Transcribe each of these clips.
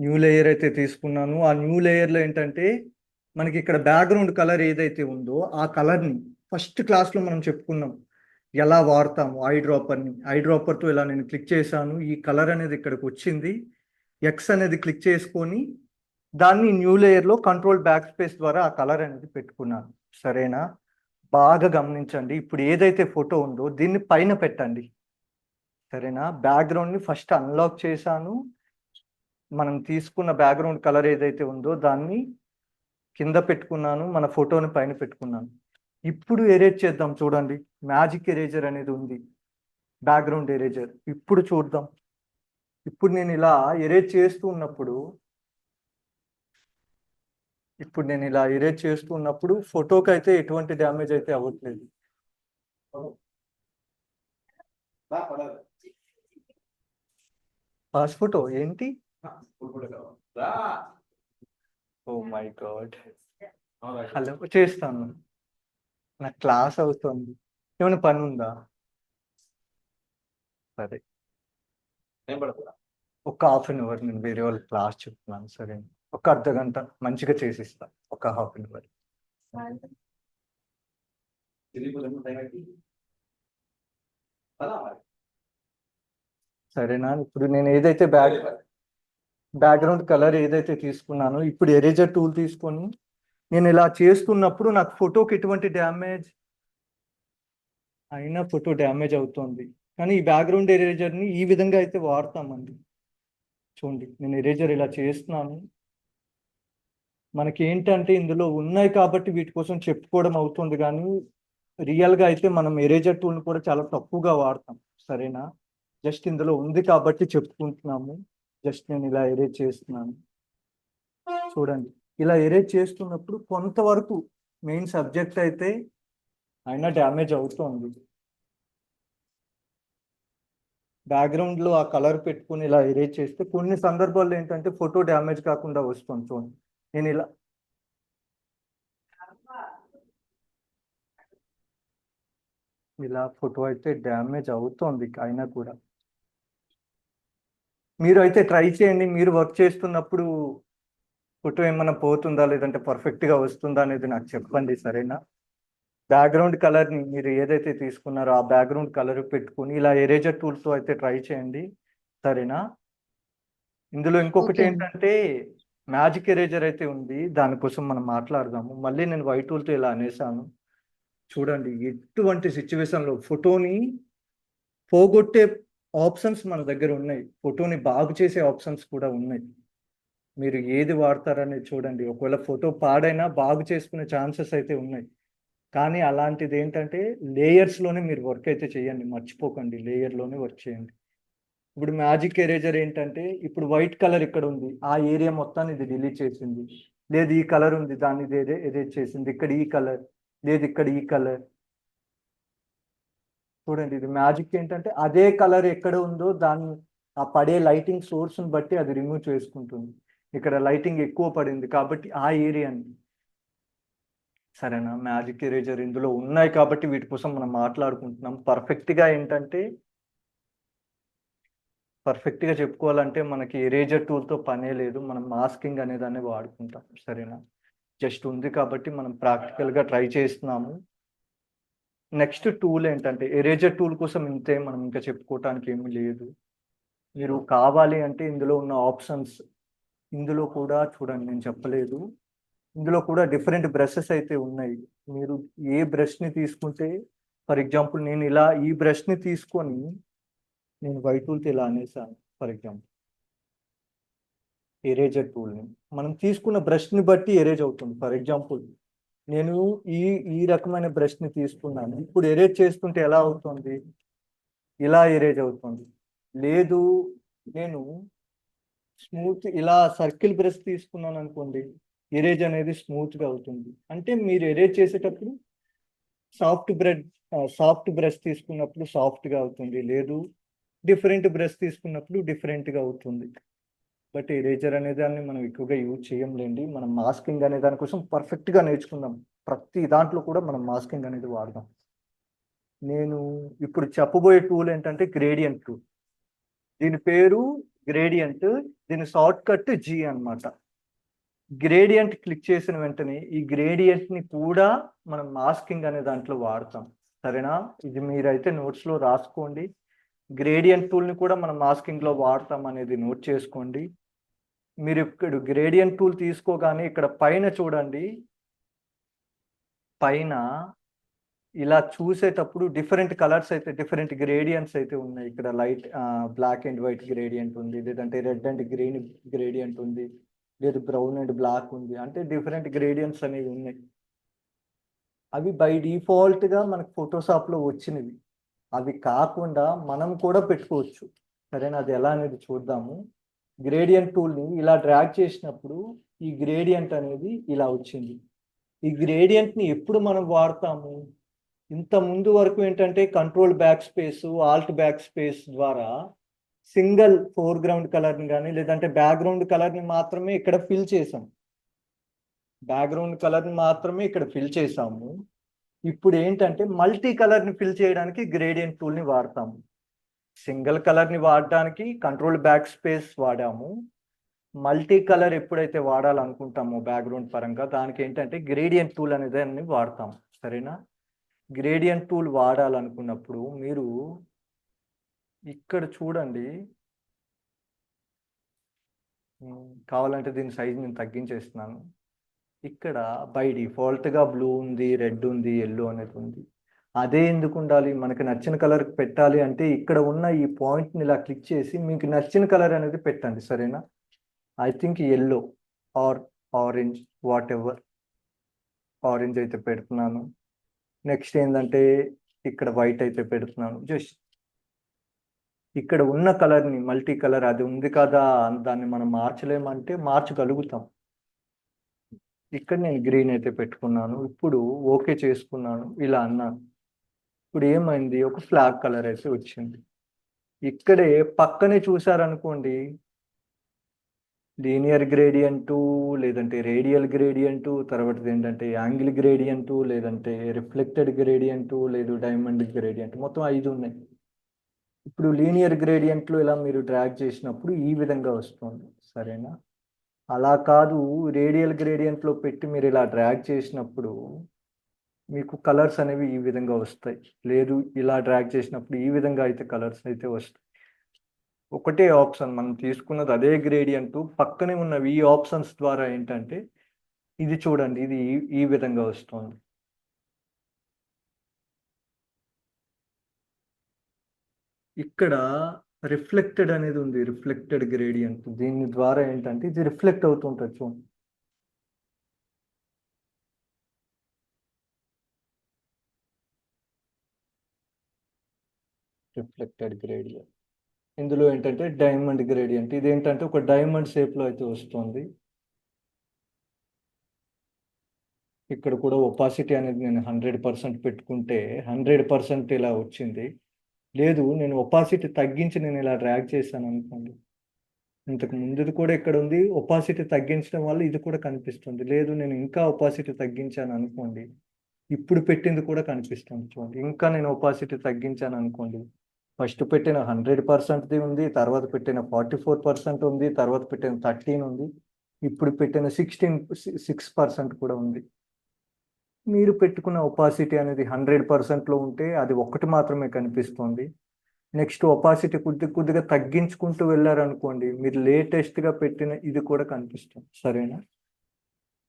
New layer అయితే తీసుకున్నాను. ఆ న్యూ లేయర్లో ఏంటంటే మనకి ఇక్కడ బ్యాక్గ్రౌండ్ కలర్ ఏదైతే ఉందో ఆ కలర్ని ఫస్ట్ క్లాస్లో మనం చెప్పుకున్నాం. ఎలా వాడతాము ఐ డ్రాపర్ని? ఐ డ్రాపర్తో ఇలా నేను క్లిక్ చేశాను. ఈ కలర్ అనేది ఇక్కడికి వచ్చింది. ఎక్స్ అనేది క్లిక్ చేసుకొని దాన్ని న్యూ లేయర్లో కంట్రోల్ బ్యాక్ స్పేస్ ద్వారా ఆ కలర్ అనేది పెట్టుకున్నాను. సరేనా? బాగా గమనించండి. ఇప్పుడు ఏదైతే ఫోటో ఉందో దీన్ని పైన పెట్టండి. సరేనా? బ్యాక్గ్రౌండ్ని ఫస్ట్ అన్లాక్ చేశాను. మనం తీసుకున్న బ్యాక్గ్రౌండ్ కలర్ ఏదైతే ఉందో దాన్ని కింద పెట్టుకున్నాను మన ఫోటోని పైన పెట్టుకున్నాను. ఇప్పుడు ఎరేజ్ చేద్దాం చూడండి. మ్యాజిక్ ఎరేజర్ అనేది ఉంది. బ్యాక్గ్రౌండ్ ఎరేజర్ ఇప్పుడు చూద్దాం. ఇప్పుడు నేను ఇలా ఎరేజ్ చేస్తూ ఉన్నప్పుడు ఇప్పుడు నేను ఇలా ఎరేజ్ చేస్తూ ఉన్నప్పుడు ఫోటోకి అయితే ఎటువంటి డ్యామేజ్ అయితే అవ్వట్లేదు. పాస్ ఫోటో ఏంటి? ఓ మై గాడ్ హలో చేస్తాను. నా క్లాస్ అవుతుంది. ఏమైనా పని ఉందా? సరే. ఒక హాఫ్ అన్ అవర్ నేను వేరే వాళ్ళ క్లాస్ చెప్తున్నాను సరే. ఒక అర్ధ గంట మంచిగా చేసిస్తా ఒక హాఫ్ అన్ అవర్ సరేనా? ఇప్పుడు నేను ఏదైతే బ్యాక్ బ్యాక్గ్రౌండ్ కలర్ ఏదైతే తీసుకున్నానో ఇప్పుడు ఎరేజర్ టూల్ తీసుకొని నేను ఇలా చేస్తున్నప్పుడు నాకు ఫోటోకి ఎటువంటి డ్యామేజ్ అయినా ఫోటో డ్యామేజ్ అవుతుంది. కానీ ఈ బ్యాక్గ్రౌండ్ ఎరేజర్ని ఈ విధంగా అయితే వాడతామండి. చూడండి నేను ఎరేజర్ ఇలా చేస్తున్నాను. మనకి ఏంటంటే ఇందులో ఉన్నాయి కాబట్టి వీటి కోసం చెప్పుకోవడం అవుతుంది కానీ రియల్గా అయితే మనం ఎరేజర్ టూల్ని కూడా చాలా తక్కువగా వాడతాం. సరేనా? జస్ట్ ఇందులో ఉంది కాబట్టి చెప్పుకుంటున్నాము. జస్ట్ నేను ఇలా ఎరేజ్ చేస్తున్నాను. చూడండి ఇలా ఎరేజ్ చేస్తున్నప్పుడు కొంతవరకు మెయిన్ సబ్జెక్ట్ అయితే అయినా డ్యామేజ్ అవుతుంది. బ్యాక్గ్రౌండ్లో ఆ కలర్ పెట్టుకుని ఇలా ఎరేజ్ చేస్తే కొన్ని సందర్భాల్లో ఏంటంటే ఫోటో డ్యామేజ్ కాకుండా వస్తుంది చూడండి. నేను ఇలా ఇలా ఫోటో అయితే డ్యామేజ్ అవుతోంది అయినా కూడా. మీరు అయితే ట్రై చేయండి. మీరు వర్క్ చేస్తున్నప్పుడు ఫోటో ఏమన్నా పోతుందా? లేదంటే పర్ఫెక్ట్గా వస్తుందా అనేది నాకు చెప్పండి సరేనా? బ్యాక్గ్రౌండ్ కలర్ని మీరు ఏదైతే తీసుకున్నారో ఆ బ్యాక్గ్రౌండ్ కలర్ పెట్టుకుని ఇలా ఎరేజర్ టూల్స్తో అయితే ట్రై చేయండి సరేనా? ఇందులో ఇంకొకటి. ఏంటంటే మ్యాజిక్ ఎరేజర్ అయితే ఉంది. దానికోసం మనం మాట్లాడదాము. మళ్ళీ నేను వైట్ టూల్తో ఇలా అనేసాను. చూడండి ఎటువంటి సిచ్యువేషన్లో ఫోటోని పోగొట్టే ఆప్షన్స్ మన దగ్గర ఉన్నాయి. ఫోటోని బాగు చేసే ఆప్షన్స్ కూడా ఉన్నాయి. మీరు ఏది వాడతారనేది చూడండి. ఒకవేళ ఫోటో పాడైనా బాగు చేసుకునే ఛాన్సెస్ అయితే ఉన్నాయి. కానీ అలాంటిది ఏంటంటే లేయర్స్లోనే మీరు వర్క్ అయితే చేయండి. మర్చిపోకండి. లేయర్లోనే వర్క్ చేయండి. ఇప్పుడు మ్యాజిక్ ఎరేజర్ ఏంటంటే ఇప్పుడు వైట్ కలర్ ఇక్కడ ఉంది. ఆ ఏరియా మొత్తాన్ని ఇది డిలీట్ చేసింది. లేదు ఈ కలర్ ఉంది. దాన్ని ఇది ఎరేజ్ చేసింది. ఇక్కడ ఈ కలర్ లేదు ఇక్కడ ఈ కలర్ చూడండి ఇది మ్యాజిక్ ఏంటంటే అదే కలర్ ఎక్కడ ఉందో దాన్ని ఆ పడే లైటింగ్ సోర్స్ని బట్టి అది రిమూవ్ చేసుకుంటుంది. ఇక్కడ లైటింగ్ ఎక్కువ పడింది కాబట్టి ఆ ఏరియాని సరేనా? మ్యాజిక్ ఎరేజర్ ఇందులో ఉన్నాయి కాబట్టి వీటి కోసం మనం మాట్లాడుకుంటున్నాం. పర్ఫెక్ట్గా ఏంటంటే పర్ఫెక్ట్గా చెప్పుకోవాలంటే మనకి ఎరేజర్ టూల్తో పనే లేదు. మనం మాస్కింగ్ అనేదాన్ని వాడుకుంటాం. సరేనా? జస్ట్ ఉంది కాబట్టి మనం ప్రాక్టికల్గా ట్రై చేస్తున్నాము. నెక్స్ట్ టూల్ ఏంటంటే ఎరేజర్ టూల్ కోసం ఇంతే మనం ఇంకా చెప్పుకోవటానికి ఏమీ లేదు. మీరు కావాలి అంటే ఇందులో ఉన్న ఆప్షన్స్ ఇందులో కూడా చూడండి నేను చెప్పలేదు. ఇందులో కూడా డిఫరెంట్ బ్రషెస్ అయితే ఉన్నాయి. మీరు ఏ బ్రష్ని తీసుకుంటే ఫర్ ఎగ్జాంపుల్ నేను ఇలా ఈ బ్రష్ని తీసుకొని నేను వైట్ టూల్తో ఇలా అనేసాను ఫర్ ఎగ్జాంపుల్. ఎరేజర్ టూల్ని. మనం తీసుకున్న బ్రష్ని బట్టి ఎరేజ్ అవుతుంది. ఫర్ ఎగ్జాంపుల్ నేను ఈ ఈ రకమైన బ్రష్ని తీసుకున్నాను. ఇప్పుడు ఎరేజ్ చేసుకుంటే ఎలా అవుతుంది? ఇలా ఎరేజ్ అవుతుంది. లేదు నేను స్మూత్ ఇలా సర్కిల్ బ్రష్ తీసుకున్నాను అనుకోండి ఎరేజ్ అనేది స్మూత్గా అవుతుంది. అంటే మీరు ఎరేజ్ చేసేటప్పుడు సాఫ్ట్ బ్రెడ్ సాఫ్ట్ బ్రష్ తీసుకున్నప్పుడు సాఫ్ట్గా అవుతుంది. లేదు డిఫరెంట్ బ్రష్ తీసుకున్నప్పుడు డిఫరెంట్గా అవుతుంది. బట్ ఎరేజర్ అనే దాన్ని మనం ఎక్కువగా యూజ్ చేయంలేండి మనం మాస్కింగ్ అనే దానికోసం పర్ఫెక్ట్గా నేర్చుకుందాం. ప్రతి దాంట్లో కూడా మనం మాస్కింగ్ అనేది వాడదాం. నేను ఇప్పుడు చెప్పబోయే టూల్ ఏంటంటే గ్రేడియంట్ టూల్. దీని పేరు గ్రేడియంట్ దీని షార్ట్ కట్ జి అన్నమాట. గ్రేడియంట్ క్లిక్ చేసిన వెంటనే ఈ గ్రేడియంట్ని కూడా మనం మాస్కింగ్ అనే దాంట్లో వాడతాం. సరేనా? ఇది మీరైతే నోట్స్లో రాసుకోండి. గ్రేడియంట్ టూల్ని కూడా మనం మాస్కింగ్లో వాడతాం అనేది నోట్ చేసుకోండి. మీరు ఇక్కడ గ్రేడియంట్ టూల్ తీసుకోగానే ఇక్కడ పైన చూడండి. పైన ఇలా చూసేటప్పుడు డిఫరెంట్ కలర్స్ అయితే డిఫరెంట్ గ్రేడియంట్స్ అయితే ఉన్నాయి. ఇక్కడ light black and white gradient ఉంది. లేదంటే రెడ్ అండ్ గ్రీన్ గ్రేడియంట్ ఉంది. లేదు బ్రౌన్ అండ్ బ్లాక్ ఉంది. అంటే డిఫరెంట్ గ్రేడియంట్స్ అనేవి ఉన్నాయి. అవి బై డిఫాల్ట్గా మనకు ఫోటోషాప్లో వచ్చినవి. అవి కాకుండా మనం కూడా పెట్టుకోవచ్చు. సరేనా? అది ఎలా అనేది చూద్దాము. గ్రేడియంట్ టూల్ని ఇలా డ్రాగ్ చేసినప్పుడు ఈ గ్రేడియంట్ అనేది ఇలా వచ్చింది. ఈ గ్రేడియంట్ని ఎప్పుడు మనం వాడతాము? ఇంత ముందు వరకు ఏంటంటే control backspace alt backspace ద్వారా సింగిల్ ఫోర్గ్రౌండ్ కలర్ని కానీ లేదంటే బ్యాక్గ్రౌండ్ కలర్ని మాత్రమే ఇక్కడ ఫిల్ చేసాం బ్యాక్గ్రౌండ్ కలర్ని మాత్రమే ఇక్కడ ఫిల్ చేసాము ఇప్పుడు ఏంటంటే మల్టీ కలర్ని ఫిల్ చేయడానికి గ్రేడియంట్ టూల్ని వాడతాము. సింగిల్ కలర్ని వాడడానికి కంట్రోల్ బ్యాక్ స్పేస్ వాడాము. మల్టీ కలర్ ఎప్పుడైతే వాడాలనుకుంటామో బ్యాక్గ్రౌండ్ పరంగా దానికి ఏంటంటే గ్రేడియంట్ టూల్ అనే దాన్ని వాడతాం సరేనా? గ్రేడియంట్ టూల్ వాడాలనుకున్నప్పుడు మీరు ఇక్కడ చూడండి. కావాలంటే దీని సైజ్ నేను తగ్గించేస్తున్నాను. ఇక్కడ బై డిఫాల్ట్గా బ్లూ ఉంది రెడ్ ఉంది ఎల్లో అనేది ఉంది. అదే ఎందుకు ఉండాలి? మనకి నచ్చిన కలర్ పెట్టాలి అంటే ఇక్కడ ఉన్న ఈ పాయింట్ని ఇలా క్లిక్ చేసి మీకు నచ్చిన కలర్ అనేది పెట్టండి సరేనా? I think yellow or orange whatever orange అయితే పెడుతున్నాను. నెక్స్ట్ ఏంటంటే ఇక్కడ వైట్ అయితే పెడుతున్నాను. జస్ట్ ఇక్కడ ఉన్న కలర్ని మల్టీ కలర్ అది ఉంది కదా దాన్ని మనం మార్చలేమంటే మార్చగలుగుతాం. ఇక్కడ నేను గ్రీన్ అయితే పెట్టుకున్నాను. ఇప్పుడు ఓకే చేసుకున్నాను. ఇలా అన్నాను. ఇప్పుడు ఏమైంది ఒక ఫ్లాగ్ కలర్ అయితే వచ్చింది. ఇక్కడే పక్కనే చూసారనుకోండి లీనియర్ గ్రేడియంటు లేదంటే రేడియల్ గ్రేడియంటు తర్వాత ఏంటంటే యాంగిల్ గ్రేడియంటు లేదంటే రిఫ్లెక్టెడ్ గ్రేడియంటు లేదు డైమండ్ గ్రేడియంట్ మొత్తం ఐదు ఉన్నాయి. ఇప్పుడు లీనియర్ గ్రేడియంట్లో ఇలా మీరు డ్రాగ్ చేసినప్పుడు ఈ విధంగా వస్తుంది. సరేనా? అలా కాదు రేడియల్ గ్రేడియంట్లో పెట్టి మీరు ఇలా డ్రాగ్ చేసినప్పుడు మీకు కలర్స్ అనేవి ఈ విధంగా వస్తాయి. లేదు ఇలా డ్రాగ్ చేసినప్పుడు ఈ విధంగా అయితే కలర్స్ అయితే వస్తాయి. ఒకటే ఆప్షన్ మనం తీసుకున్నది అదే గ్రేడియంట్ పక్కనే ఉన్నవి ఈ ఆప్షన్స్ ద్వారా ఏంటంటే ఇది చూడండి ఇది ఈ- ఈ విధంగా వస్తుంది. ఇక్కడ రిఫ్లెక్టెడ్ అనేది ఉంది రిఫ్లెక్టెడ్ గ్రేడియంట్ దీని ద్వారా ఏంటంటే ఇది రిఫ్లెక్ట్ అవుతుంటుంది చూడండి. Reflected gradient. ఇందులో ఏంటంటే డైమండ్ గ్రేడియంట్. ఇది ఏంటంటే ఒక డైమండ్ షేప్లో అయితే వస్తుంది. ఇక్కడ కూడా ఒపాసిటీ అనేది నేను హండ్రెడ్ పర్సెంట్ పెట్టుకుంటే హండ్రెడ్ పర్సెంట్ ఇలా వచ్చింది. లేదు నేను ఒపాసిటీ తగ్గించి నేను ఇలా డ్రాగ్ చేశాను అనుకోండి. ఇంతకు ముందుది కూడా ఇక్కడ ఉంది. ఒపాసిటీ తగ్గించడం వల్ల ఇది కూడా కనిపిస్తుంది. లేదు నేను ఇంకా ఒపాసిటీ తగ్గించాను అనుకోండి. ఇప్పుడు పెట్టింది కూడా కనిపిస్తుంది చూడండి. ఇంకా నేను ఒపాసిటీ తగ్గించాను అనుకోండి. ఫస్ట్ పెట్టిన హండ్రెడ్ పర్సెంట్ది ఉంది తర్వాత పెట్టిన ఫార్టీ ఫోర్ పర్సెంట్ ఉంది తర్వాత పెట్టిన థర్టీన్ ఉంది. ఇప్పుడు పెట్టిన సిక్స్టీన్ సిక్స్ పర్సెంట్ కూడా ఉంది. మీరు పెట్టుకున్న ఒపాసిటీ అనేది హండ్రెడ్ పర్సెంట్లో ఉంటే అది ఒకటి మాత్రమే కనిపిస్తుంది. నెక్స్ట్ ఒపాసిటీ కొద్ది కొద్దిగా తగ్గించుకుంటూ వెళ్ళారనుకోండి మీరు లేటెస్ట్గా పెట్టిన ఇది కూడా కనిపిస్తుంది. సరేనా?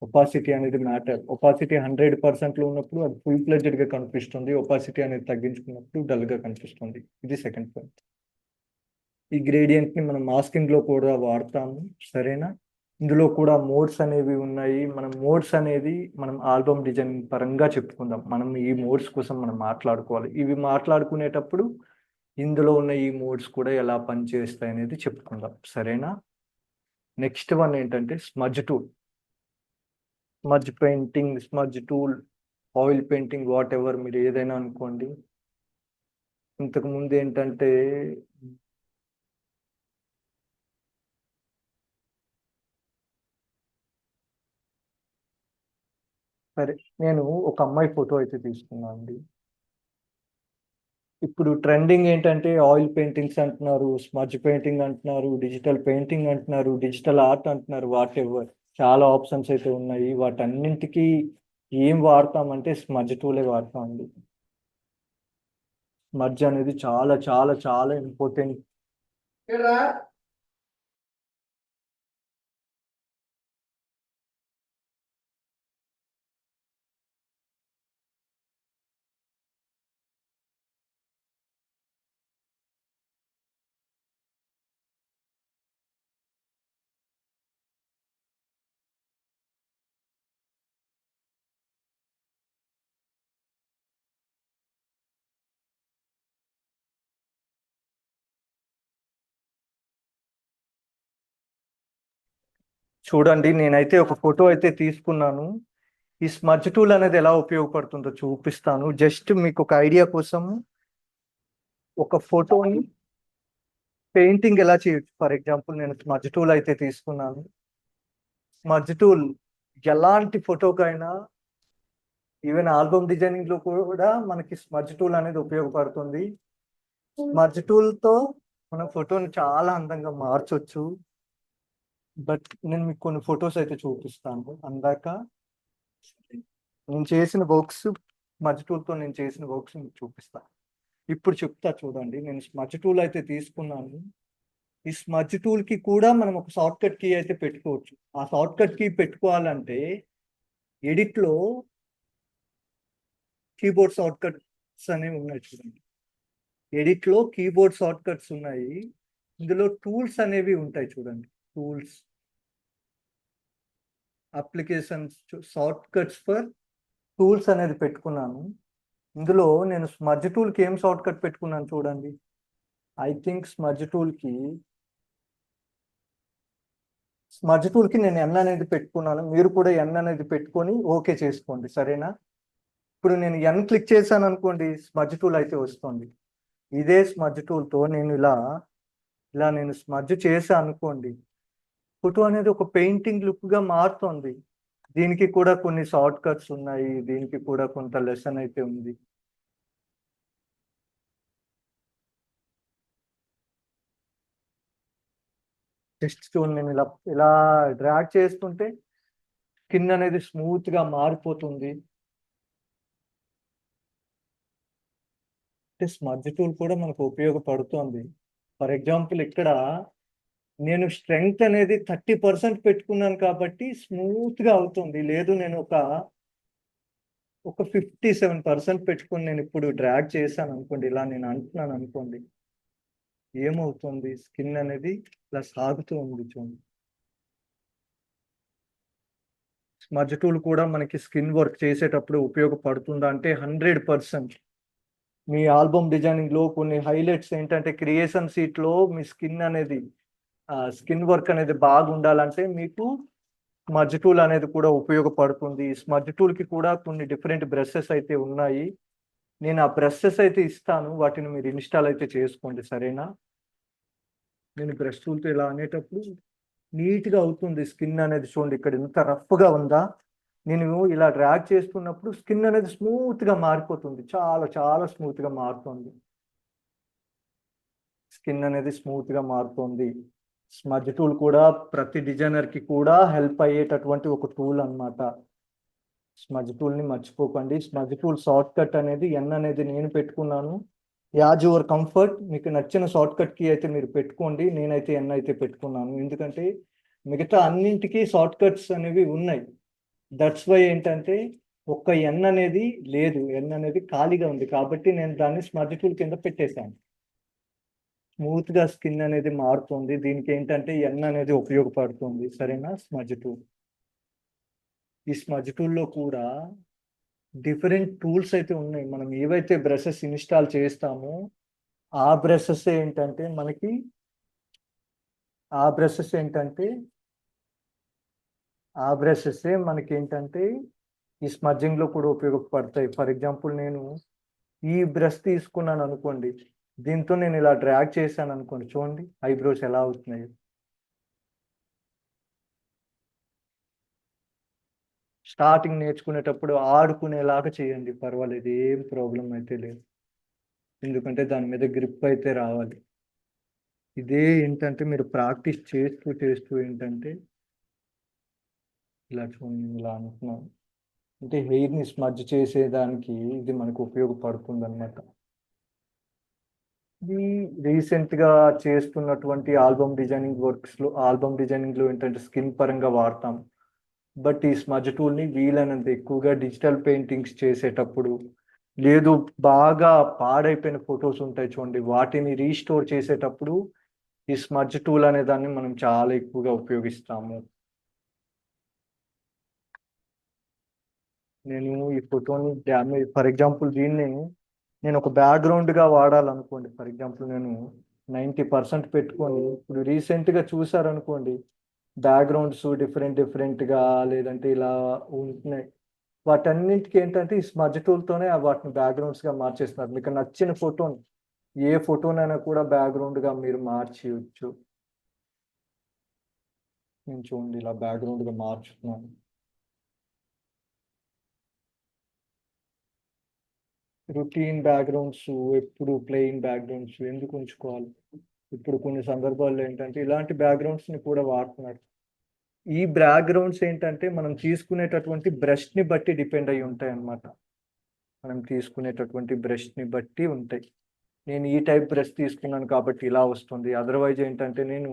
ఒపాసిటీ అనేది మ్యాటర్ ఒపాసిటీ హండ్రెడ్ పర్సెంట్లో ఉన్నప్పుడు అది ఫుల్ ఫ్లెడ్జెడ్గా కనిపిస్తుంది. ఒపాసిటీ అనేది తగ్గించుకున్నప్పుడు డల్గా కనిపిస్తుంది. ఇది సెకండ్ పాయింట్ ఈ గ్రేడియంట్ని మనం మాస్కింగ్లో కూడా వాడతాము. సరేనా? ఇందులో కూడా మోడ్స్ అనేవి ఉన్నాయి. మనం మోడ్స్ అనేది మనం ఆల్బమ్ డిజైన్ పరంగా చెప్పుకుందాం. మనం ఈ మోడ్స్ కోసం మనం మాట్లాడుకోవాలి. ఇవి మాట్లాడుకునేటప్పుడు ఇందులో ఉన్న ఈ మోడ్స్ కూడా ఎలా పనిచేస్తాయి అనేది చెప్పుకుందాం. సరేనా? నెక్స్ట్ వన్ ఏంటంటే smudge tool smudge painting smudge tool oil painting whatever మీరు ఏదైనా అనుకోండి. ఇంతకు ముందు ఏంటంటే సరే నేను ఒక అమ్మాయి ఫోటో అయితే తీసుకున్నాను అండి. ఇప్పుడు ట్రెండింగ్ ఏంటంటే ఆయిల్ పెయింటింగ్స్ అంటున్నారు స్మజ్ పెయింటింగ్ అంటున్నారు డిజిటల్ పెయింటింగ్ అంటున్నారు డిజిటల్ ఆర్ట్ అంటున్నారు వాట్ ఎవర్ చాలా ఆప్షన్స్ అయితే ఉన్నాయి. వాటన్నింటికి ఏం వాడతామంటే స్మజ్ టూలే వాడతామండి స్మజ్ అనేది చాలా చాలా చాలా ఇంపార్టెంట్ చూడండి నేనైతే ఒక ఫోటో అయితే తీసుకున్నాను. ఈ స్మజ్ టూల్ అనేది ఎలా ఉపయోగపడుతుందో చూపిస్తాను. జస్ట్ మీకు ఒక ఐడియా కోసం ఒక ఫోటోని పెయింటింగ్ ఎలా చేయొచ్చు? ఫర్ ఎగ్జాంపుల్ నేను స్మజ్ టూల్ అయితే తీసుకున్నాను. స్మజ్ టూల్ ఎలాంటి ఫోటోకైనా ఈవెన్ ఆల్బమ్ డిజైనింగ్లో కూడా మనకి స్మజ్ టూల్ అనేది ఉపయోగపడుతుంది. స్మజ్ టూల్తో మన ఫోటోని చాలా అందంగా మార్చొచ్చు. బట్ నేను మీకు కొన్ని ఫొటోస్ అయితే చూపిస్తాను. అందాక నేను చేసిన వర్క్స్ స్మజ్ టూల్తో నేను చేసిన వర్క్స్ మీకు చూపిస్తాను ఇప్పుడు చెప్తా చూడండి. నేను స్మజ్ టూల్ అయితే తీసుకున్నాను. ఈ స్మజ్ టూల్కి కూడా మనం ఒక షార్ట్ కట్ కీ అయితే పెట్టుకోవచ్చు. ఆ షార్ట్ కట్ కీ పెట్టుకోవాలంటే ఎడిట్లో కీబోర్డ్ షార్ట్ కట్స్ అనేవి ఉన్నాయి చూడండి. ఎడిట్లో కీబోర్డ్ షార్ట్ కట్స్ ఉన్నాయి. ఇందులో టూల్స్ అనేవి ఉంటాయి చూడండి. Tools applications shortcuts for tools అనేది పెట్టుకున్నాను. ఇందులో నేను స్మజ్ టూల్కి ఏం షార్ట్ కట్ పెట్టుకున్నాను చూడండి. ఐ థింక్ స్మర్జ్ టూల్కి స్మర్జ్ టూల్కి నేను ఎన్ అనేది పెట్టుకున్నాను. మీరు కూడా ఎన్ అనేది పెట్టుకొని ఓకే చేసుకోండి. సరేనా? ఇప్పుడు నేను ఎన్ క్లిక్ చేశాను అనుకోండి స్మజ్ టూల్ అయితే వస్తుంది. ఇదే స్మర్జ్ టూల్తో నేను ఇలా ఇలా నేను స్మర్జ్ చేశాను అనుకోండి ఫోటో అనేది ఒక పెయింటింగ్ లుక్గా మారుతోంది. దీనికి కూడా కొన్ని షార్ట్ కట్స్ ఉన్నాయి. దీనికి కూడా కొంత లెసన్ అయితే ఉంది. జస్ట్ చూడండి నేను ఇలా ఇలా డ్రాగ్ చేస్తుంటే స్కిన్ అనేది స్మూత్గా మారిపోతుంది. స్మజ్ టూల్ కూడా మనకు ఉపయోగపడుతుంది. ఫర్ ఎగ్జాంపుల్ ఇక్కడ నేను స్ట్రెంగ్త్ అనేది థర్టీ పర్సెంట్ పెట్టుకున్నాను కాబట్టి స్మూత్గా అవుతుంది. లేదు నేను ఒక ఒక ఫిఫ్టీ సెవెన్ పర్సెంట్ పెట్టుకుని నేను ఇప్పుడు డ్రాగ్ చేశాను అనుకోండి ఇలా నేను అంటున్నాను అనుకోండి ఏమవుతుంది? స్కిన్ అనేది ఇలా సాగుతూ ఉంది చూడండి. స్మజ్ టూల్ కూడా మనకి స్కిన్ వర్క్ చేసేటప్పుడు ఉపయోగపడుతుందా అంటే హండ్రెడ్ పర్సెంట్. మీ ఆల్బమ్ డిజైనింగ్లో కొన్ని హైలైట్స్ ఏంటంటే క్రియేషన్ సీట్లో మీ స్కిన్ అనేది స్కిన్ వర్క్ అనేది బాగుండాలంటే మీకు స్మజ్ టూల్ అనేది కూడా ఉపయోగపడుతుంది. స్మజ్ టూల్కి కూడా కొన్ని డిఫరెంట్ బ్రషెస్ అయితే ఉన్నాయి. నేను ఆ బ్రషెస్ అయితే ఇస్తాను. వాటిని మీరు ఇన్స్టాల్ అయితే చేసుకోండి. సరేనా? నేను బ్రష్ టూల్తో ఇలా అనేటప్పుడు నీట్గా అవుతుంది. స్కిన్ అనేది చూడండి. ఇక్కడ ఎంత రఫ్గా ఉందా? నేను ఇలా డ్రాగ్ చేస్తున్నప్పుడు స్కిన్ అనేది స్మూత్గా మారిపోతుంది. చాలా చాలా స్మూత్గా మారుతుంది. స్కిన్ అనేది స్మూత్గా మారుతుంది. స్మజ్ టూల్ కూడా ప్రతి డిజైనర్కి కూడా హెల్ప్ అయ్యేటటువంటి ఒక టూల్ అనమాట స్మజ్ టూల్ని మర్చిపోకండి. స్మజ్ టూల్ షార్ట్ కట్ అనేది ఎన్ అనేది నేను పెట్టుకున్నాను. యాజ్ యువర్ కంఫర్ట్ మీకు నచ్చిన షార్ట్ కట్ అయితే మీరు పెట్టుకోండి. నేనైతే ఎన్ అయితే పెట్టుకున్నాను. ఎందుకంటే మిగతా అన్నింటికి షార్ట్ కట్స్ అనేవి ఉన్నాయి. దట్స్ వై ఏంటంటే ఒక్క ఎన్ అనేది లేదు. ఎన్ అనేది ఖాళీగా ఉంది. కాబట్టి నేను దాన్ని స్మజ్ టూల్ కింద పెట్టేశాను. స్మూత్గా స్కిన్ అనేది మారుతుంది. దీనికి ఏంటంటే ఎన్ అనేది ఉపయోగపడుతుంది. సరేనా? Smudge tool. ఈ స్మజ్ టూల్లో కూడా డిఫరెంట్ టూల్స్ అయితే ఉన్నాయి. మనం ఏవైతే బ్రషెస్ ఇన్స్టాల్ చేస్తామో ఆ బ్రషెస్ ఏంటంటే మనకి ఆ బ్రషెస్ ఏంటంటే ఆ బ్రషెస్ మనకి ఏంటంటే ఈ స్మజ్జింగ్లో కూడా ఉపయోగపడతాయి. ఫర్ ఎగ్జాంపుల్ నేను ఈ బ్రష్ తీసుకున్నాను అనుకోండి. దీంతో నేను ఇలా డ్రాగ్ చేశాను అనుకోండి. చూడండి ఐబ్రోస్ ఎలా అవుతున్నాయి. స్టార్టింగ్ నేర్చుకునేటప్పుడు ఆడుకునేలాగా చేయండి. పర్వాలేదు ఏం ప్రాబ్లం అయితే లేదు. ఎందుకంటే దాని మీద గ్రిప్ అయితే రావాలి. ఇదే ఏంటంటే మీరు ప్రాక్టీస్ చేస్తూ చేస్తూ ఏంటంటే ఇలా చూడండి ఇలా అంటున్నాను అంటే హెయిర్ని స్మజ్ చేసేదానికి ఇది మనకు ఉపయోగపడుతుంది అనమాట ఇది రీసెంట్గా చేస్తున్నటువంటి ఆల్బమ్ డిజైనింగ్ వర్క్స్లో ఆల్బమ్ డిజైనింగ్లో ఏంటంటే స్కిన్ పరంగా వాడతాం. బట్ ఈ స్మజ్ టూల్ని వీలైనంత ఎక్కువగా డిజిటల్ పెయింటింగ్స్ చేసేటప్పుడు లేదు బాగా పాడైపోయిన ఫొటోస్ ఉంటాయి చూడండి. వాటిని రీస్టోర్ చేసేటప్పుడు ఈ స్మజ్ టూల్ అనే దాన్ని మనం చాలా ఎక్కువగా ఉపయోగిస్తాము. నేను ఈ ఫోటోని డ్యామేజ్ ఫర్ ఎగ్జాంపుల్ దీన్ని నేను ఒక బ్యాక్గ్రౌండ్గా వాడాలనుకోండి ఫర్ ఎగ్జాంపుల్ నేను నైంటీ పర్సెంట్ పెట్టుకొని ఇప్పుడు రీసెంట్గా చూసారనుకోండి బ్యాక్గ్రౌండ్స్ డిఫరెంట్ డిఫరెంట్గా లేదంటే ఇలా ఉంటున్నాయి. వాటన్నింటికి ఏంటంటే ఈ స్మజ్ టూల్తోనే వాటిని బ్యాక్గ్రౌండ్స్గా మార్చేస్తున్నారు. మీకు నచ్చిన ఫోటోని ఏ ఫోటోనైనా కూడా బ్యాక్గ్రౌండ్గా మీరు మార్చేయచ్చు. నేను చూడండి ఇలా బ్యాక్గ్రౌండ్గా మార్చుతున్నాను. రొటీన్ బ్యాక్గ్రౌండ్స్ ఎప్పుడు ప్లేయింగ్ బ్యాక్గ్రౌండ్స్ ఎందుకు ఉంచుకోవాలి? ఇప్పుడు కొన్ని సందర్భాల్లో ఏంటంటే ఇలాంటి బ్యాక్గ్రౌండ్స్ని కూడా వాడుతున్నారు. ఈ బ్యాక్గ్రౌండ్స్ ఏంటంటే మనం తీసుకునేటటువంటి బ్రష్ని బట్టి డిపెండ్ అయి ఉంటాయి అన్నమాట. మనం తీసుకునేటటువంటి బ్రష్ని బట్టి ఉంటాయి. నేను ఈ టైప్ బ్రష్ తీసుకున్నాను కాబట్టి ఇలా వస్తుంది. అదర్వైజ్ ఏంటంటే నేను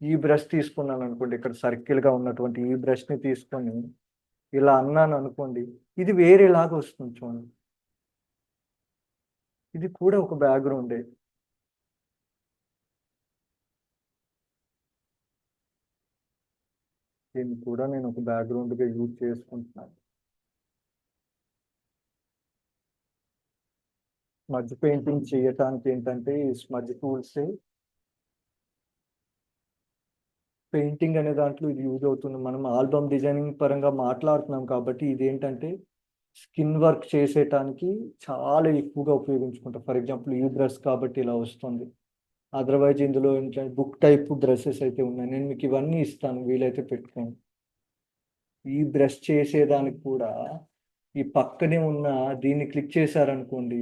ఈ బ్రష్ తీసుకున్నాను అనుకోండి ఇక్కడ సర్కిల్గా ఉన్నటువంటి ఈ బ్రష్ని తీసుకొని ఇలా అన్నాను అనుకోండి ఇది వేరేలాగా వస్తుంది చూడండి. ఇది కూడా ఒక బ్యాక్గ్రౌండే దీన్ని కూడా నేను ఒక బ్యాక్గ్రౌండ్గా యూజ్ చేసుకుంటున్నాను. స్మజ్ పెయింటింగ్ చేయటానికి ఏంటంటే ఈ స్మజ్ టూల్స్ పెయింటింగ్ అనే దాంట్లో ఇది యూజ్ అవుతుంది. మనం ఆల్బమ్ డిజైనింగ్ పరంగా మాట్లాడుతున్నాం కాబట్టి ఇది ఏంటంటే స్కిన్ వర్క్ చేసేటానికి చాలా ఎక్కువగా ఉపయోగించుకుంటాం ఫర్ ఎగ్జాంపుల్ ఈ డ్రెస్ కాబట్టి ఇలా వస్తుంది. అదర్వైజ్ ఇందులో ఏంటంటే బుక్ టైప్ డ్రెస్సెస్ అయితే ఉన్నాయి. నేను మీకు ఇవన్నీ ఇస్తాను. వీలైతే పెట్టుకోండి. ఈ బ్రష్ చేసేదానికి కూడా ఈ పక్కనే ఉన్న దీన్ని క్లిక్ చేశారనుకోండి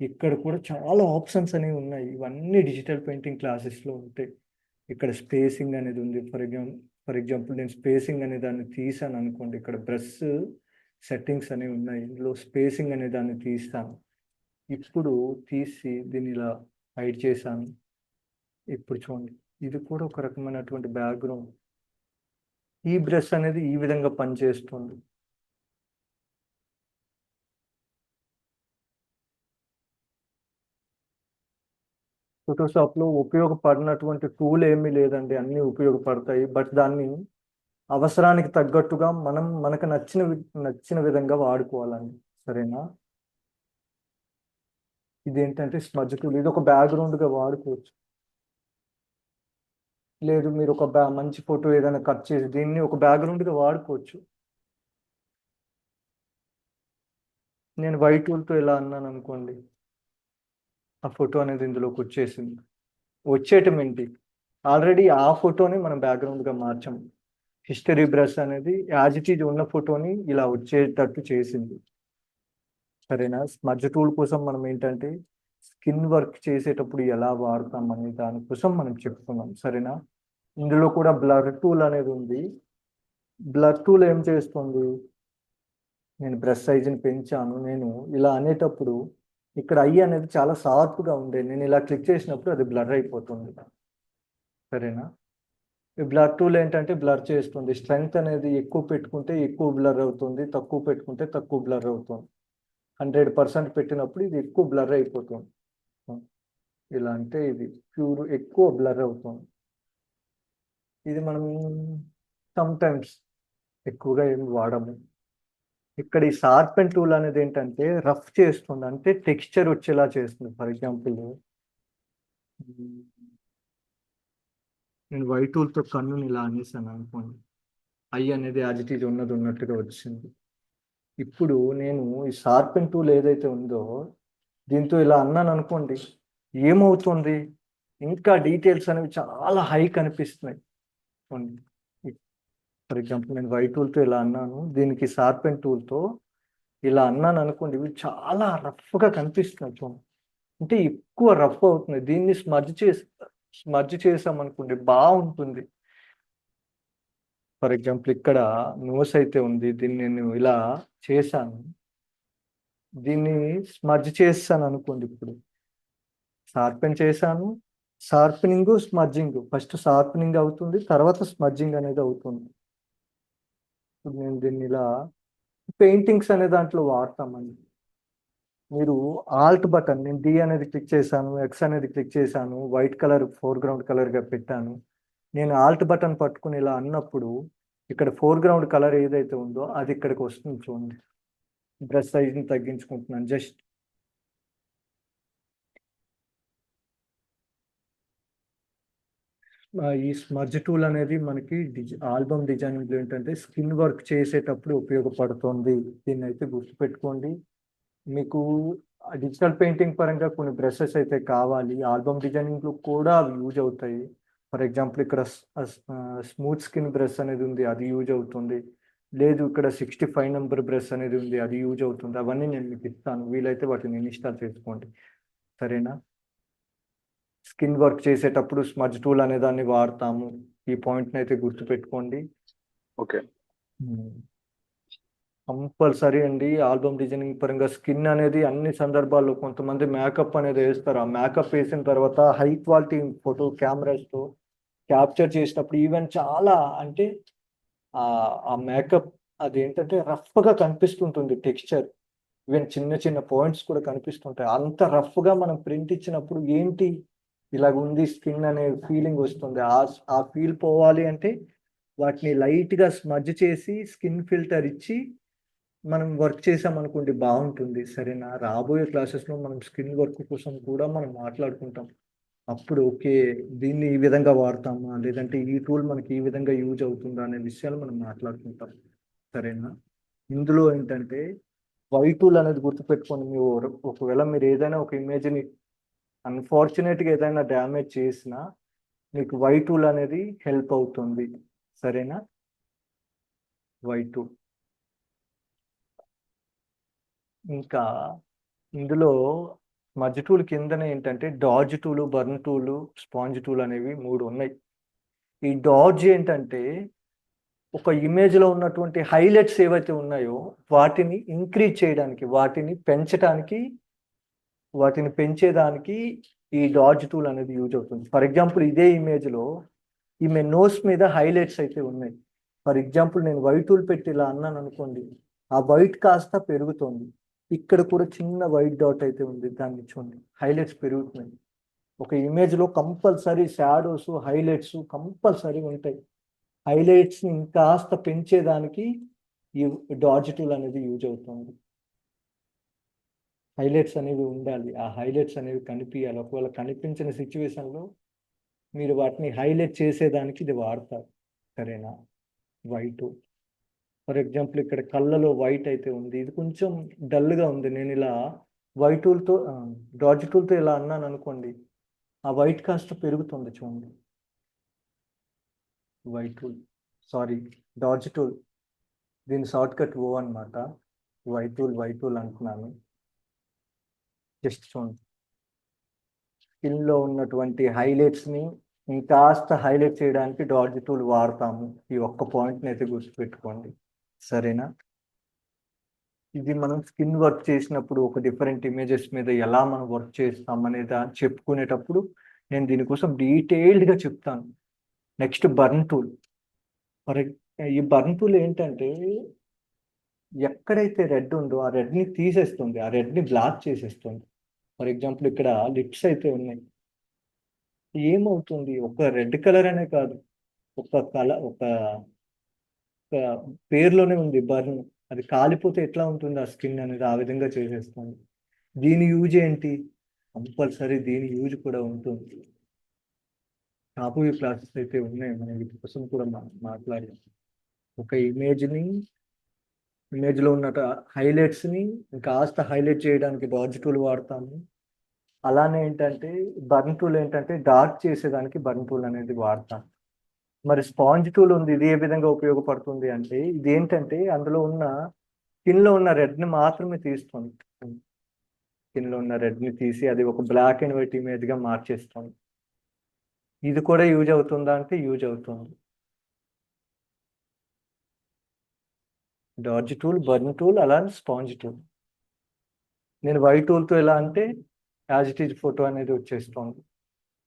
ఇక్కడ కూడా చాలా ఆప్షన్స్ అనేవి ఉన్నాయి. ఇవన్నీ డిజిటల్ పెయింటింగ్ క్లాసెస్లో ఉంటాయి ఇక్కడ స్పేసింగ్ అనేది ఉంది. ఫర్ ఎగ్జాంపుల్ ఫర్ ఎగ్జాంపుల్ నేను స్పేసింగ్ అనే దాన్ని తీసాను అనుకోండి ఇక్కడ బ్రష్ సెట్టింగ్స్ అనేవి ఉన్నాయి. ఇందులో స్పేసింగ్ అనే దాన్ని తీస్తాను. ఇప్పుడు తీసి దీన్ని ఇలా హైడ్ చేశాను. ఇప్పుడు చూడండి. ఇది కూడా ఒక రకమైనటువంటి బ్యాక్గ్రౌండ్ ఈ బ్రష్ అనేది ఈ విధంగా పనిచేస్తుంది. ఫోటోషాప్లో ఉపయోగపడినటువంటి టూల్ ఏమీ లేదండి. అన్నీ ఉపయోగపడతాయి. బట్ దాన్ని అవసరానికి తగ్గట్టుగా మనం మనకు నచ్చిన నచ్చిన విధంగా వాడుకోవాలండి. సరేనా? ఇదేంటంటే స్మజ్ టూల్ ఇది ఒక బ్యాక్గ్రౌండ్గా వాడుకోవచ్చు. లేదు మీరు ఒక బ్యా మంచి ఫోటో ఏదైనా కట్ చేసి దీన్ని ఒక బ్యాక్గ్రౌండ్గా వాడుకోవచ్చు. నేను వైట్ టూల్తో ఎలా అన్నాను అనుకోండి. ఆ ఫోటో అనేది ఇందులోకి వచ్చేసింది. వచ్చేయటం ఏంటి? ఆల్రెడీ ఆ ఫోటోని మనం బ్యాక్గ్రౌండ్గా మార్చాము. హిస్టరీ బ్రష్ అనేది యాజ్ ఇట్ ఈజ్ ఉన్న ఫోటోని ఇలా వచ్చేటట్టు చేసింది. సరేనా? స్మజ్ టూల్ కోసం మనం ఏంటంటే స్కిన్ వర్క్ చేసేటప్పుడు ఎలా వాడతాం అనే దానికోసం మనం చెప్తున్నాం. సరేనా? ఇందులో కూడా బ్లర్ టూల్ అనేది ఉంది. బ్లర్ టూల్ ఏం చేస్తుంది? నేను బ్రష్ సైజుని పెంచాను. నేను ఇలా అనేటప్పుడు ఇక్కడ ఐ అనేది చాలా షార్ప్గా ఉండే. నేను ఇలా క్లిక్ చేసినప్పుడు అది బ్లర్ అయిపోతుంది. సరేనా? ఈ బ్లర్ టూల్ ఏంటంటే బ్లర్ చేస్తుంది. స్ట్రెంగ్త్ అనేది ఎక్కువ పెట్టుకుంటే ఎక్కువ బ్లర్ అవుతుంది తక్కువ పెట్టుకుంటే తక్కువ బ్లర్ అవుతుంది. హండ్రెడ్ పర్సెంట్ పెట్టినప్పుడు ఇది ఎక్కువ బ్లర్ అయిపోతుంది. ఇలా అంటే ఇది ప్యూర్ ఎక్కువ బ్లర్ అవుతుంది. ఇది మనం సమ్ టైమ్స్ ఎక్కువగా ఏం వాడము. ఇక్కడ ఈ షార్పెన్ టూల్ అనేది ఏంటంటే రఫ్ చేస్తుంది. అంటే టెక్స్చర్ వచ్చేలా చేస్తుంది. ఫర్ ఎగ్జాంపుల్ నేను వై టూల్తో కన్నుని ఇలా అనేసాను అనుకోండి. ఐ అనేది యాజిటీజ్ ఉన్నది ఉన్నట్టుగా వచ్చింది. ఇప్పుడు నేను ఈ షార్పెన్ టూల్ ఏదైతే ఉందో దీంతో ఇలా అన్నాను అనుకోండి ఏమవుతుంది? ఇంకా డీటెయిల్స్ అనేవి చాలా హై కనిపిస్తున్నాయి. ఫర్ ఎగ్జాంపుల్ నేను వై టూల్తో ఇలా అన్నాను దీనికి షార్పెన్ టూల్తో ఇలా అన్నాను అనుకోండి ఇవి చాలా రఫ్గా కనిపిస్తున్నాయి చూడండి. అంటే ఎక్కువ రఫ్ అవుతుంది దీన్ని స్మర్జ్ చేస్తారు స్మర్జ్ చేసామనుకోండి బాగుంటుంది ఫర్ ఎగ్జాంపుల్ ఇక్కడ నోస్ అయితే ఉంది దీన్ని నేను ఇలా చేశాను. దీన్ని స్మర్జ్ చేస్తాను అనుకోండి ఇప్పుడు. షార్పెన్ చేశాను షార్పెనింగ్ స్మర్జింగ్ ఫస్ట్ షార్పెనింగ్ అవుతుంది తర్వాత స్మర్జింగ్ అనేది అవుతుంది. ఇప్పుడు నేను దీన్ని ఇలా పెయింటింగ్స్ అనే దాంట్లో వాడతామండి. మీరు ఆల్ట్ బటన్ నేను డి అనేది క్లిక్ చేశాను ఎక్స్ అనేది క్లిక్ చేశాను వైట్ కలర్ ఫోర్గ్రౌండ్ కలర్గా పెట్టాను. నేను ఆల్ట్ బటన్ పట్టుకుని ఇలా అన్నప్పుడు ఇక్కడ ఫోర్గ్రౌండ్ కలర్ ఏదైతే ఉందో అది ఇక్కడికి వస్తుంది చూడండి. బ్రష్ సైజ్ని తగ్గించుకుంటున్నాను జస్ట్ ఈ స్మర్జ్ టూల్ అనేది మనకి డిజ ఆల్బమ్ డిజైనింగ్ ఏంటంటే స్కిన్ వర్క్ చేసేటప్పుడు ఉపయోగపడుతుంది. దీన్ని అయితే గుర్తుపెట్టుకోండి. మీకు డిజిటల్ పెయింటింగ్ పరంగా కొన్ని బ్రషెస్ అయితే కావాలి. ఆల్బమ్ డిజైనింగ్లో కూడా అవి యూజ్ అవుతాయి. ఫర్ ఎగ్జాంపుల్ ఇక్కడ స్మూత్ స్కిన్ బ్రష్ అనేది ఉంది అది యూజ్ అవుతుంది. లేదు ఇక్కడ సిక్స్టీ ఫైవ్ నెంబర్ బ్రష్ అనేది ఉంది అది యూజ్ అవుతుంది. అవన్నీ నేను మీకు ఇస్తాను. వీలైతే వాటిని ఇన్స్టాల్ చేసుకోండి. సరేనా? స్కిన్ వర్క్ చేసేటప్పుడు స్మజ్ టూల్ అనే దాన్ని వాడతాము. ఈ పాయింట్ని అయితే గుర్తుపెట్టుకోండి. ఓకే కంపల్సరీ అండి. ఆల్బమ్ డిజైనింగ్ పరంగా స్కిన్ అనేది అన్ని సందర్భాల్లో కొంతమంది మేకప్ అనేది వేస్తారు. ఆ మేకప్ వేసిన తర్వాత హై క్వాలిటీ ఫోటో కెమెరాస్తో క్యాప్చర్ చేసినప్పుడు ఈవెన్ చాలా అంటే ఆ మేకప్ అది ఏంటంటే రఫ్గా కనిపిస్తుంటుంది టెక్స్చర్. ఈవెన్ చిన్న చిన్న పాయింట్స్ కూడా కనిపిస్తుంటాయి. అంత రఫ్గా మనం ప్రింట్ ఇచ్చినప్పుడు ఏంటి? ఇలాగ ఉంది స్కిన్ అనే ఫీలింగ్ వస్తుంది. ఆ ఆ ఫీల్ పోవాలి అంటే వాటిని లైట్గా స్మజ్ చేసి స్కిన్ ఫిల్టర్ ఇచ్చి మనం వర్క్ చేసామనుకోండి బాగుంటుంది. సరేనా? రాబోయే క్లాసెస్లో మనం స్కిన్ వర్క్ కోసం కూడా మనం మాట్లాడుకుంటాం. అప్పుడు ఓకే దీన్ని ఈ విధంగా వాడతామా? లేదంటే ఈ టూల్ మనకి ఈ విధంగా యూజ్ అవుతుందా అనే విషయాలు మనం మాట్లాడుకుంటాం. సరేనా? ఇందులో ఏంటంటే వై టూల్ అనేది గుర్తుపెట్టుకొని మీరు ఒకవేళ మీరు ఏదైనా ఒక ఇమేజ్ని అన్ఫార్చునేట్గా ఏదైనా డ్యామేజ్ చేసినా మీకు వై టూల్ అనేది హెల్ప్ అవుతుంది. సరేనా? Y tool. ఇంకా ఇందులో మధ్య టూల్ కిందనే ఏంటంటే dodge tool burn tool sponge tool అనేవి మూడు ఉన్నాయి. ఈ డాజ్ ఏంటంటే ఒక ఇమేజ్లో ఉన్నటువంటి హైలైట్స్ ఏవైతే ఉన్నాయో వాటిని ఇంక్రీజ్ చేయడానికి వాటిని పెంచడానికి వాటిని పెంచేదానికి ఈ డాజ్ టూల్ అనేది యూజ్ అవుతుంది. ఫర్ ఎగ్జాంపుల్ ఇదే ఇమేజ్లో ఈమె నోస్ మీద హైలైట్స్ అయితే ఉన్నాయి. ఫర్ ఎగ్జాంపుల్ నేను వైట్ టూల్ పెట్టి ఇలా అన్నాను అనుకోండి ఆ వైట్ కాస్త పెరుగుతుంది. ఇక్కడ కూడా చిన్న వైట్ డాట్ అయితే ఉంది దాన్ని చూడండి. హైలైట్స్ పెరుగుతున్నాయి. ఒక ఇమేజ్లో కంపల్సరీ షాడోస్ హైలైట్స్ కంపల్సరీ ఉంటాయి. హైలైట్స్ని ఇంకాస్త పెంచేదానికి ఈ డాజ్ టూల్ అనేది యూజ్ అవుతుంది. హైలైట్స్ అనేవి ఉండాలి. ఆ హైలైట్స్ అనేవి కనిపించాలి ఒకవేళ కనిపించిన సిచ్యువేషన్లో మీరు వాటిని హైలైట్ చేసేదానికి ఇది వాడతారు. సరేనా? వైట్ ఫర్ ఎగ్జాంపుల్ ఇక్కడ కళ్ళలో వైట్ అయితే ఉంది. ఇది కొంచెం డల్గా ఉంది. నేను ఇలా వైట్ టూల్తో డాజ్ టూల్తో ఇలా అన్నాను అనుకోండి ఆ వైట్ కాస్ట్ పెరుగుతుంది చూడండి. White tool sorry dodge tool. దీని షార్ట్ కట్ ఓ అనమాట వైట్ టూల్ వైట్ టూల్ అంటున్నాను. జస్ట్ చూడండి. స్కిన్లో ఉన్నటువంటి హైలైట్స్ని ఇంకాస్త హైలైట్ చేయడానికి డాజ్ టూల్ వాడతాము. ఈ ఒక్క పాయింట్ని అయితే గుర్తుపెట్టుకోండి. సరేనా? ఇది మనం స్కిన్ వర్క్ చేసినప్పుడు ఒక డిఫరెంట్ ఇమేజెస్ మీద ఎలా మనం వర్క్ చేస్తాం అనేది చెప్పుకునేటప్పుడు నేను దీనికోసం డీటెయిల్డ్గా చెప్తాను. Next burn tool. ఫర్ ఈ బర్న్ టూల్ ఏంటంటే ఎక్కడైతే రెడ్ ఉందో ఆ రెడ్ని తీసేస్తుంది. ఆ రెడ్ని బ్లాక్ చేసేస్తుంది. ఫర్ ఎగ్జాంపుల్ ఇక్కడ లిప్స్ అయితే ఉన్నాయి. ఏమవుతుంది? ఒక రెడ్ కలర్ అనే కాదు. ఒక కలర్ ఒక పేరులోనే ఉంది బర్న్. అది కాలిపోతే ఎట్లా ఉంటుంది ఆ స్కిన్ అనేది ఆ విధంగా చేసేస్తుంది. దీని యూజ్ ఏంటి? కంపల్సరీ దీని యూజ్ కూడా ఉంటుంది. రాబోయే క్లాసెస్ అయితే ఉన్నాయి. మనం వీటి కోసం కూడా మాట్లాడాం ఒక ఇమేజ్ని ఇమేజ్లో ఉన్న హైలైట్స్ని కాస్త హైలైట్ చేయడానికి డార్జ్ టూల్ వాడతాము. అలానే ఏంటంటే బర్న్ టూల్ ఏంటంటే డార్క్ చేసేదానికి బర్న్ టూల్ అనేది వాడతాం మరి స్పాంజ్ టూల్ ఉంది ఇది ఏ విధంగా ఉపయోగపడుతుంది అంటే ఇది ఏంటంటే అందులో ఉన్న స్కిన్లో ఉన్న రెడ్ని మాత్రమే తీస్తుంది స్కిన్లో ఉన్న రెడ్ని తీసి అది ఒక బ్లాక్ అండ్ వైట్ ఇమేజ్గా మార్చేస్తుంది ఇది కూడా యూజ్ అవుతుందా అంటే యూజ్ అవుతుంది. డార్జ్ టూల్ బర్న్ టూల్ అలానే స్పాంజ్ టూల్. నేను వైట్ టూల్తో ఎలా అంటే యాజ్ ఇట్ ఈజ్ ఫోటో అనేది వచ్చేస్తుంది.